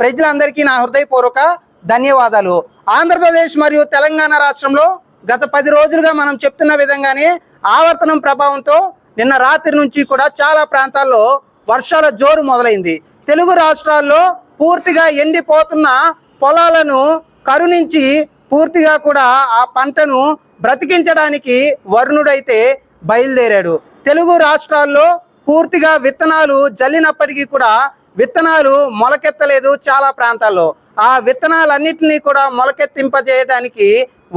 ప్రజలందరికీ నా హృదయపూర్వక ధన్యవాదాలు. ఆంధ్రప్రదేశ్ మరియు తెలంగాణ రాష్ట్రంలో గత పది రోజులుగా మనం చెప్తున్న విధంగానే ఆవర్తనం ప్రభావంతో నిన్న రాత్రి నుంచి కూడా చాలా ప్రాంతాల్లో వర్షాల జోరు మొదలైంది. తెలుగు రాష్ట్రాల్లో పూర్తిగా ఎండిపోతున్న పొలాలను కరుణించి పూర్తిగా కూడా ఆ పంటను బ్రతికించడానికి వరుణుడైతే బయలుదేరాడు. తెలుగు రాష్ట్రాల్లో పూర్తిగా విత్తనాలు జల్లినప్పటికీ కూడా విత్తనాలు మొలకెత్తలేదు చాలా ప్రాంతాల్లో. ఆ విత్తనాలన్నింటినీ కూడా మొలకెత్తింపజేయడానికి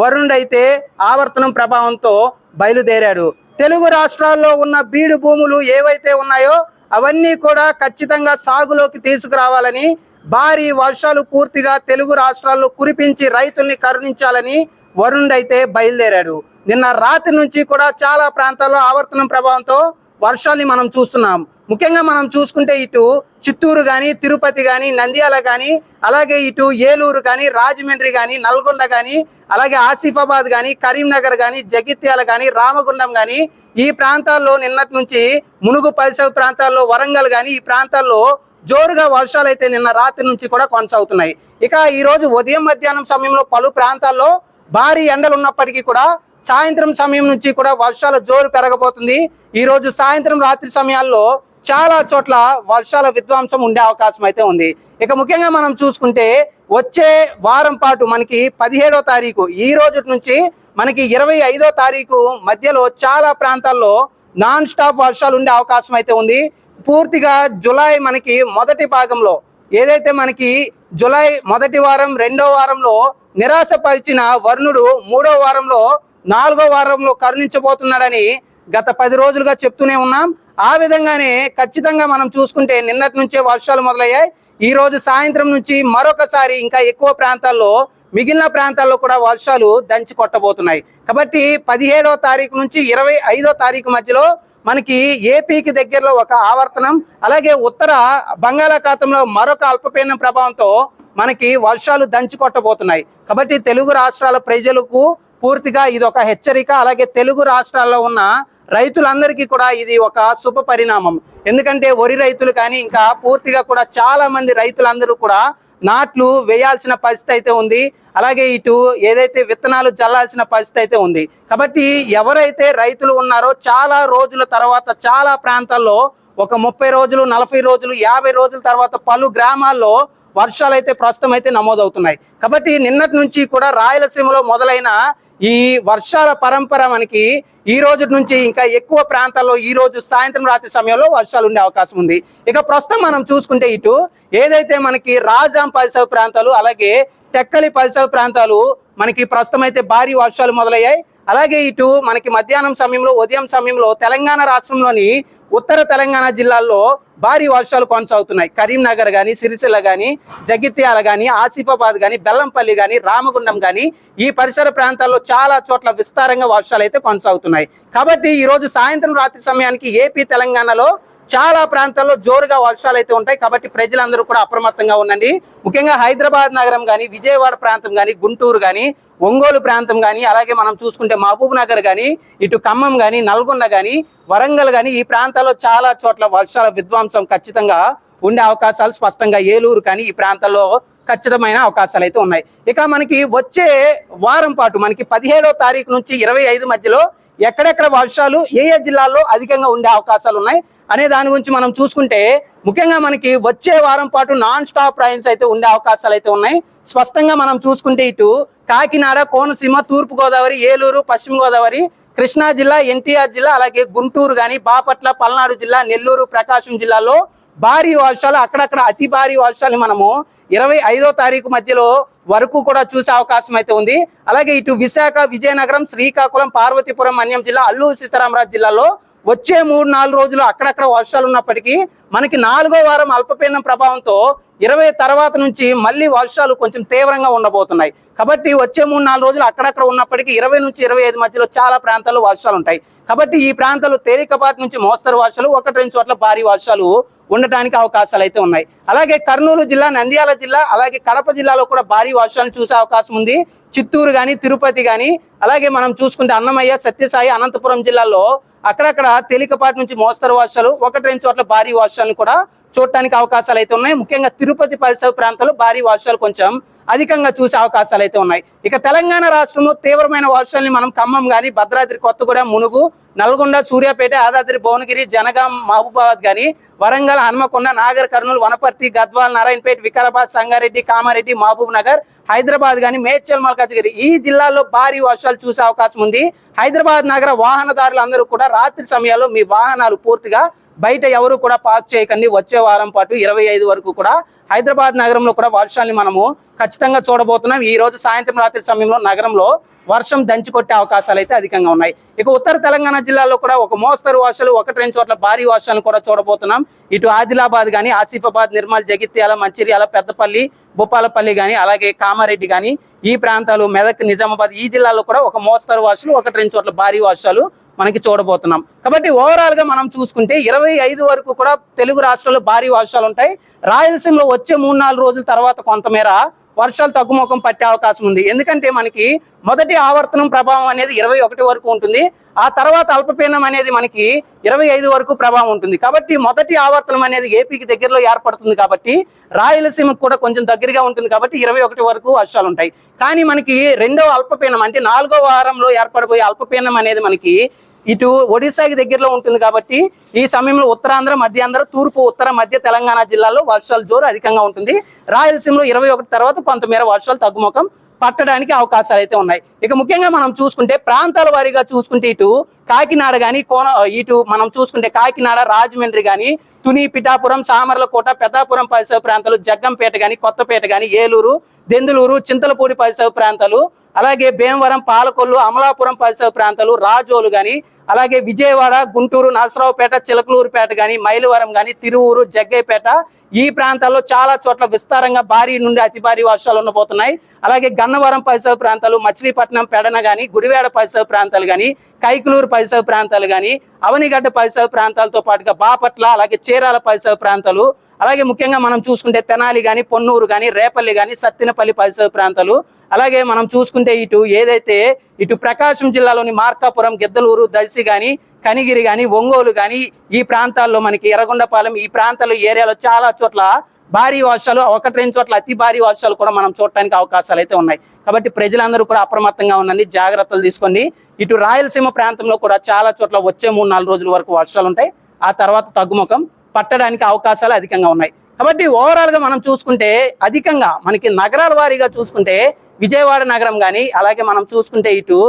వరుణుడైతే ఆవర్తనం ప్రభావంతో బయలుదేరాడు. తెలుగు రాష్ట్రాల్లో ఉన్న బీడు భూములు ఏవైతే ఉన్నాయో అవన్నీ కూడా ఖచ్చితంగా సాగులోకి తీసుకురావాలని భారీ వర్షాలు పూర్తిగా తెలుగు రాష్ట్రాల్లో కురిపించి రైతుల్ని కరుణించాలని వరుణుడైతే బయలుదేరాడు. నిన్న రాత్రి నుంచి కూడా చాలా ప్రాంతాల్లో ఆవర్తనం ప్రభావంతో వర్షాల్ని మనం చూస్తున్నాం. ముఖ్యంగా మనం చూసుకుంటే ఇటు చిత్తూరు కానీ తిరుపతి కానీ నంద్యాల కానీ అలాగే ఇటు ఏలూరు కానీ రాజమండ్రి కానీ నల్గొండ కానీ అలాగే ఆసిఫాబాద్ కానీ కరీంనగర్ కానీ జగిత్యాల కానీ రామగుండం కానీ ఈ ప్రాంతాల్లో నిన్నటి నుంచి మునుగు పరిసర ప్రాంతాల్లో వరంగల్ కానీ ఈ ప్రాంతాల్లో జోరుగా వర్షాలు అయితే నిన్న రాత్రి నుంచి కూడా కొనసాగుతున్నాయి. ఇక ఈరోజు ఉదయం మధ్యాహ్నం సమయంలో పలు ప్రాంతాల్లో భారీ ఎండలు ఉన్నప్పటికీ కూడా సాయంత్రం సమయం నుంచి కూడా వర్షాల జోరు పెరగబోతుంది. ఈరోజు సాయంత్రం రాత్రి సమయాల్లో చాలా చోట్ల వర్షాల విధ్వంసం ఉండే అవకాశం అయితే ఉంది. ఇక ముఖ్యంగా మనం చూసుకుంటే వచ్చే వారం పాటు మనకి పదిహేడో తారీఖు ఈ రోజు నుంచి మనకి ఇరవై ఐదో తారీఖు మధ్యలో చాలా ప్రాంతాల్లో నాన్ స్టాప్ వర్షాలు ఉండే అవకాశం అయితే ఉంది. పూర్తిగా జులై మనకి మొదటి భాగంలో ఏదైతే మనకి జులై మొదటి వారం రెండో వారంలో నిరాశపరిచిన వరుణుడు మూడో వారంలో నాలుగో వారంలో కరుణించబోతున్నాడని గత పది రోజులుగా చెప్తూనే ఉన్నాం. ఆ విధంగానే ఖచ్చితంగా మనం చూసుకుంటే నిన్నటి నుంచే వర్షాలు మొదలయ్యాయి. ఈ రోజు సాయంత్రం నుంచి మరొకసారి ఇంకా ఎక్కువ ప్రాంతాల్లో మిగిలిన ప్రాంతాల్లో కూడా వర్షాలు దంచి కొట్టబోతున్నాయి. కాబట్టి పదిహేడవ తారీఖు నుంచి ఇరవై ఐదో తారీఖు మధ్యలో మనకి ఏపీకి దగ్గరలో ఒక ఆవర్తనం అలాగే ఉత్తర బంగాళాఖాతంలో మరొక అల్పపీడనం ప్రభావంతో మనకి వర్షాలు దంచి కొట్టబోతున్నాయి. కాబట్టి తెలుగు రాష్ట్రాల ప్రజలకు పూర్తిగా ఇది ఒక హెచ్చరిక. అలాగే తెలుగు రాష్ట్రాల్లో ఉన్న రైతులందరికీ కూడా ఇది ఒక శుభ పరిణామం. ఎందుకంటే వరి రైతులు కానీ ఇంకా పూర్తిగా కూడా చాలా మంది రైతులందరూ కూడా నాట్లు వేయాల్సిన పరిస్థితి అయితే ఉంది. అలాగే ఇటు ఏదైతే విత్తనాలు జల్లాల్సిన పరిస్థితి అయితే ఉంది. కాబట్టి ఎవరైతే రైతులు ఉన్నారో చాలా రోజుల తర్వాత చాలా ప్రాంతాల్లో ఒక ముప్పై రోజులు నలభై రోజులు యాభై రోజుల తర్వాత పలు గ్రామాల్లో వర్షాలు అయితే ప్రస్తుతం అయితే నమోదవుతున్నాయి. కాబట్టి నిన్నటి నుంచి కూడా రాయలసీమలో మొదలైన ఈ వర్షాల పరంపర మనకి ఈ రోజు నుంచి ఇంకా ఎక్కువ ప్రాంతాల్లో ఈ రోజు సాయంత్రం రాత్రి సమయంలో వర్షాలు ఉండే అవకాశం ఉంది. ఇక ప్రస్తుతం మనం చూసుకుంటే ఇటు ఏదైతే మనకి రాజాం పరిసర ప్రాంతాలు అలాగే టెక్కలి పరిసర ప్రాంతాలు మనకి ప్రస్తుతం అయితే భారీ వర్షాలు మొదలయ్యాయి. అలాగే ఇటు మనకి మధ్యాహ్నం సమయంలో ఉదయం సమయంలో తెలంగాణ రాష్ట్రంలోని ఉత్తర తెలంగాణ జిల్లాల్లో భారీ వర్షాలు కొనసాగుతున్నాయి. కరీంనగర్ కానీ సిరిసిల్ల కానీ జగిత్యాల కానీ ఆసిఫాబాద్ కానీ బెల్లంపల్లి కానీ రామగుండం కానీ ఈ పరిసర ప్రాంతాల్లో చాలా చోట్ల విస్తారంగా వర్షాలు అయితే కొనసాగుతున్నాయి. కాబట్టి ఈరోజు సాయంత్రం రాత్రి సమయానికి ఏపీ తెలంగాణలో చాలా ప్రాంతాల్లో జోరుగా వర్షాలు అయితే ఉంటాయి. కాబట్టి ప్రజలందరూ కూడా అప్రమత్తంగా ఉండండి. ముఖ్యంగా హైదరాబాద్ నగరం కానీ విజయవాడ ప్రాంతం కానీ గుంటూరు కానీ ఒంగోలు ప్రాంతం కానీ అలాగే మనం చూసుకుంటే మహబూబ్ నగర్ కానీ ఇటు ఖమ్మం కానీ నల్గొండ కానీ వరంగల్ కానీ ఈ ప్రాంతాల్లో చాలా చోట్ల వర్షాల విధ్వంసం ఖచ్చితంగా ఉండే అవకాశాలు స్పష్టంగా ఏలూరు కానీ ఈ ప్రాంతాల్లో ఖచ్చితమైన అవకాశాలు అయితే ఉన్నాయి. ఇక మనకి వచ్చే వారం పాటు మనకి పదిహేడో తారీఖు నుంచి ఇరవై ఐదు మధ్యలో ఎక్కడెక్కడ వర్షాలు ఏ ఏ జిల్లాల్లో అధికంగా ఉండే అవకాశాలు ఉన్నాయి అనే దాని గురించి మనం చూసుకుంటే ముఖ్యంగా మనకి వచ్చే వారం పాటు నాన్ స్టాప్ రైన్స్ అయితే ఉండే అవకాశాలు అయితే ఉన్నాయి. స్పష్టంగా మనం చూసుకుంటే ఇటు కాకినాడ కోనసీమ తూర్పు గోదావరి ఏలూరు పశ్చిమ గోదావరి కృష్ణా జిల్లా ఎన్టీఆర్ జిల్లా అలాగే గుంటూరు కానీ బాపట్ల పల్నాడు జిల్లా నెల్లూరు ప్రకాశం జిల్లాలో భారీ వర్షాలు అక్కడక్కడ అతి భారీ వర్షాలు మనము ఇరవై ఐదో తారీఖు మధ్యలో వరకు కూడా చూసే అవకాశం అయితే ఉంది. అలాగే ఇటు విశాఖ విజయనగరం శ్రీకాకుళం పార్వతీపురం అన్యం జిల్లా అల్లూరు సీతారామరాజు జిల్లాలో వచ్చే మూడు నాలుగు రోజులు అక్కడక్కడ వర్షాలు ఉన్నప్పటికీ మనకి నాలుగో వారం అల్పపీడనం ప్రభావంతో ఇరవై తర్వాత నుంచి మళ్ళీ వర్షాలు కొంచెం తీవ్రంగా ఉండబోతున్నాయి. కాబట్టి వచ్చే మూడు నాలుగు రోజులు అక్కడక్కడ ఉన్నప్పటికీ ఇరవై నుంచి ఇరవై ఐదు మధ్యలో చాలా ప్రాంతాల్లో వర్షాలు ఉంటాయి. కాబట్టి ఈ ప్రాంతాలు తేలికపాటి నుంచి మోస్తరు వర్షాలు ఒకటి రెండు చోట్ల భారీ వర్షాలు ఉండటానికి అవకాశాలు అయితే ఉన్నాయి. అలాగే కర్నూలు జిల్లా నంద్యాల జిల్లా అలాగే కడప జిల్లాలో కూడా భారీ వర్షాలు చూసే అవకాశం ఉంది. చిత్తూరు కానీ తిరుపతి కానీ అలాగే మనం చూసుకుంటే అన్నమయ్య సత్యసాయి అనంతపురం జిల్లాలో అక్కడక్కడ తేలికపాటి నుంచి మోస్తరు వర్షాలు ఒకటి రెండు చోట్ల భారీ వర్షాలను కూడా చూడటానికి అవకాశాలు అయితే ఉన్నాయి. ముఖ్యంగా తిరుపతి పరిసర ప్రాంతాల్లో భారీ వర్షాలు కొంచెం అధికంగా చూసే అవకాశాలు అయితే ఉన్నాయి. ఇక తెలంగాణ రాష్ట్రంలో తీవ్రమైన వర్షాలని మనం ఖమ్మం కానీ భద్రాద్రి కొత్తగూడెం మునుగు నల్గొండ సూర్యాపేట యాదాద్రి భువనగిరి జనగాం మహబూబాబాద్ కానీ వరంగల్ హనుమకొండ నాగర్ కర్నూలు వనపర్తి గద్వాల్ నారాయణపేట వికారాబాద్ సంగారెడ్డి కామారెడ్డి మహబూబ్ నగర్ హైదరాబాద్ కానీ మేడ్చల్ మల్కాజ్గిరి. ఈ జిల్లాల్లో భారీ వర్షాలు చూసే అవకాశం ఉంది. హైదరాబాద్ నగర వాహనదారులు అందరూ కూడా రాత్రి సమయాల్లో మీ వాహనాలు పూర్తిగా బయట ఎవరు కూడా పార్క్ చేయకండి. వచ్చే వారం పాటు ఇరవై ఐదు వరకు కూడా హైదరాబాద్ నగరంలో కూడా వర్షాన్ని మనము ఖచ్చితంగా చూడబోతున్నాం. ఈ రోజు సాయంత్రం రాత్రి సమయంలో నగరంలో వర్షం దంచి కొట్టే అవకాశాలు అయితే అధికంగా ఉన్నాయి. ఇక ఉత్తర తెలంగాణ జిల్లాలో కూడా ఒక మోస్తరు వర్షాలు ఒకటి రెండు చోట్ల భారీ వర్షాలను కూడా చూడబోతున్నాం. ఇటు ఆదిలాబాద్ కానీ ఆసిఫాబాద్ నిర్మల్ జగిత్యాల మంచిర్యాల పెద్దపల్లి భూపాలపల్లి కానీ అలాగే కామారెడ్డి కానీ ఈ ప్రాంతాలు మెదక్ నిజామాబాద్ ఈ జిల్లాలో కూడా ఒక మోస్తరు వర్షాలు ఒకటి రెండు చోట్ల భారీ వర్షాలు మనకి చూడబోతున్నాం. కాబట్టి ఓవరాల్గా మనం చూసుకుంటే ఇరవై ఐదు వరకు కూడా తెలుగు రాష్ట్రాల్లో భారీ వర్షాలు ఉంటాయి. రాయలసీమలో వచ్చే మూడు నాలుగు రోజుల తర్వాత కొంతమేర వర్షాలు తగ్గుముఖం పట్టే అవకాశం ఉంది. ఎందుకంటే మనకి మొదటి ఆవర్తనం ప్రభావం అనేది ఇరవై ఒకటి వరకు ఉంటుంది. ఆ తర్వాత అల్పపీడనం అనేది మనకి ఇరవై ఐదు వరకు ప్రభావం ఉంటుంది. కాబట్టి మొదటి ఆవర్తనం అనేది ఏపీకి దగ్గరలో ఏర్పడుతుంది కాబట్టి రాయలసీమకు కూడా కొంచెం దగ్గరగా ఉంటుంది కాబట్టి ఇరవై ఒకటి వరకు వర్షాలు ఉంటాయి. కానీ మనకి రెండవ అల్పపీడనం అంటే నాలుగో వారంలో ఏర్పడబోయే అల్పపీడనం అనేది మనకి ఇటు ఒడిశాకి దగ్గరలో ఉంటుంది కాబట్టి ఈ సమయంలో ఉత్తరాంధ్ర మధ్యాంధ్ర తూర్పు ఉత్తర మధ్య తెలంగాణ జిల్లాలో వర్షాలు జోరు అధికంగా ఉంటుంది. రాయలసీమలో ఇరవై ఒకటి తర్వాత కొంతమేర వర్షాలు తగ్గుముఖం పట్టడానికి అవకాశాలు అయితే ఉన్నాయి. ఇక ముఖ్యంగా మనం చూసుకుంటే ప్రాంతాల వారీగా చూసుకుంటే ఇటు కాకినాడ కానీ కోన ఇటు మనం చూసుకుంటే కాకినాడ రాజమండ్రి కానీ తుని పిఠాపురం సామర్లకోట పెద్దాపురం పరిసర ప్రాంతాలు జగ్గంపేట కానీ కొత్తపేట కానీ ఏలూరు దెందులూరు చింతలపూడి పరిసర ప్రాంతాలు అలాగే భీమవరం పాలకొల్లు అమలాపురం పరిసర ప్రాంతాలు రాజోలు కానీ అలాగే విజయవాడ గుంటూరు నరసరావుపేట చిలకలూరుపేట కానీ మైలవరం కానీ తిరువూరు జగ్గైపేట ఈ ప్రాంతాల్లో చాలా చోట్ల విస్తారంగా భారీ నుండి అతి భారీ వర్షాలు ఉండబోతున్నాయి. అలాగే గన్నవరం పరిసర ప్రాంతాలు మచిలీపట్నం పెడన కానీ గుడివేడ పరిసర ప్రాంతాలు కానీ కైకులూరు పరిసర ప్రాంతాలు కానీ అవనిగడ్డ పరిసర ప్రాంతాలతో పాటుగా బాపట్ల అలాగే చీరాల పరిసర ప్రాంతాలు అలాగే ముఖ్యంగా మనం చూసుకుంటే తెనాలి కానీ పొన్నూరు కానీ రేపల్లి కానీ సత్తినపల్లి పరిసర ప్రాంతాలు అలాగే మనం చూసుకుంటే ఇటు ఏదైతే ఇటు ప్రకాశం జిల్లాలోని మార్కాపురం గిద్దలూరు దర్శి కానీ కనిగిరి కానీ ఒంగోలు కానీ ఈ ప్రాంతాల్లో మనకి ఎర్రగొండపాలెం ఈ ప్రాంతాల్లో ఏరియాలో చాలా చోట్ల భారీ వర్షాలు ఒకటి రెండు చోట్ల అతి భారీ వర్షాలు కూడా మనం చూడటానికి అవకాశాలు అయితే ఉన్నాయి. కాబట్టి ప్రజలందరూ కూడా అప్రమత్తంగా ఉండండి జాగ్రత్తలు తీసుకోండి. ఇటు రాయలసీమ ప్రాంతంలో కూడా చాలా చోట్ల వచ్చే మూడు నాలుగు రోజుల వరకు వర్షాలు ఉంటాయి. ఆ తర్వాత తగ్గుముఖం. పట్టడానికి అవకాశాలు అధికంగా ఉన్నాయి. కాబట్టి ఓవరాల్గా మనం చూసుకుంటే అధికంగా మనకి నగరాల వారీగా చూసుకుంటే విజయవాడ నగరం కానీ అలాగే మనం చూసుకుంటే ఇటు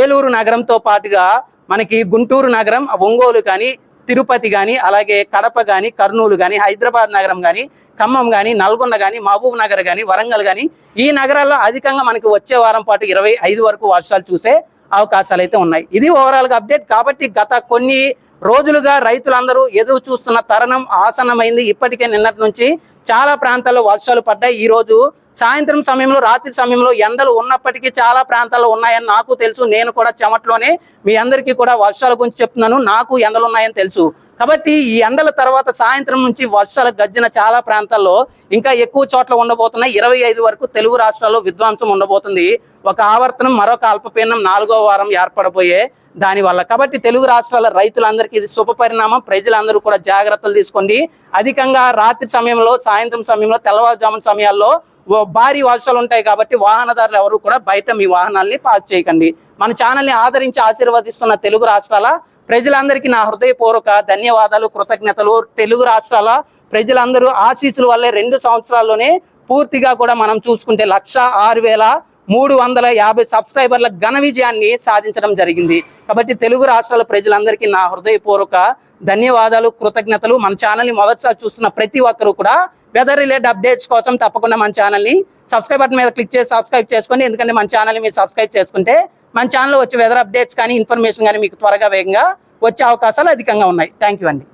ఏలూరు నగరంతో పాటుగా మనకి గుంటూరు నగరం ఒంగోలు కానీ తిరుపతి కానీ అలాగే కడప కానీ కర్నూలు కానీ హైదరాబాద్ నగరం కానీ ఖమ్మం కానీ నల్గొండ కానీ మహబూబ్ నగర్ కానీ వరంగల్ కానీ ఈ నగరాల్లో అధికంగా మనకి వచ్చే వారం పాటు ఇరవై ఐదు వరకు వర్షాలు చూసే అవకాశాలు అయితే ఉన్నాయి. ఇది ఓవరాల్గా అప్డేట్ కాబట్టి గత కొన్ని రోజులుగా రైతులందరూ ఎదురు చూస్తున్న తరుణం ఆసన్నమైంది. ఇప్పటికే నిన్నటి నుంచి చాలా ప్రాంతాల్లో వర్షాలు పడ్డాయి. ఈరోజు సాయంత్రం సమయంలో రాత్రి సమయంలో ఎండలు ఉన్నప్పటికీ చాలా ప్రాంతాల్లో ఉన్నాయని నాకు తెలుసు. నేను కూడా చెమట్లోనే మీ అందరికీ కూడా వర్షాల గురించి చెప్తున్నాను. నాకు ఎండలు ఉన్నాయని తెలుసు. కాబట్టి ఈ ఎండల తర్వాత సాయంత్రం నుంచి వర్షాల గర్జన చాలా ప్రాంతాల్లో ఇంకా ఎక్కువ చోట్ల ఉండబోతున్నాయి. ఇరవై ఐదు వరకు తెలుగు రాష్ట్రాల్లో విధ్వంసం ఉండబోతుంది. ఒక ఆవర్తనం మరొక అల్పపీడనం నాలుగో వారం ఏర్పడబోయే దానివల్ల. కాబట్టి తెలుగు రాష్ట్రాల రైతులందరికీ ఇది శుభ పరిణామం. ప్రజలందరూ కూడా జాగ్రత్తలు తీసుకోండి. అధికంగా రాత్రి సమయంలో సాయంత్రం సమయంలో తెల్లవారుజామున సమయాల్లో ఓ భారీ వర్షాలు ఉంటాయి కాబట్టి వాహనదారులు ఎవరు కూడా బయట మీ వాహనాల్ని పార్క్ చేయకండి. మన ఛానల్ని ఆదరించి ఆశీర్వదిస్తున్న తెలుగు రాష్ట్రాల ప్రజలందరికీ నా హృదయపూర్వక ధన్యవాదాలు కృతజ్ఞతలు. తెలుగు రాష్ట్రాల ప్రజలందరూ ఆశీస్సుల వల్లే రెండు సంవత్సరాల్లోనే పూర్తిగా కూడా మనం చూసుకుంటే లక్ష ఆరు వేల మూడు వందల యాభై సబ్స్క్రైబర్ల ఘన విజయాన్ని సాధించడం జరిగింది. కాబట్టి తెలుగు రాష్ట్రాల ప్రజలందరికీ నా హృదయపూర్వక ధన్యవాదాలు కృతజ్ఞతలు. మన ఛానల్ని మొదటిసారి చూస్తున్న ప్రతి ఒక్కరూ కూడా వెదర్ రిలేటెడ్ అప్డేట్స్ కోసం తప్పకుండా మన ఛానల్ని సబ్స్క్రైబ్ బటన్ మీద క్లిక్ చేసి సబ్స్క్రైబ్ చేసుకోండి. ఎందుకంటే మన ఛానల్ని మీరు సబ్స్క్రైబ్ చేసుకుంటే మన ఛానల్లో వచ్చే వెదర్ అప్డేట్స్ కానీ ఇన్ఫర్మేషన్ కానీ మీకు త్వరగా వేగంగా వచ్చే అవకాశాలు అధికంగా ఉన్నాయి. థ్యాంక్ యూ అండి.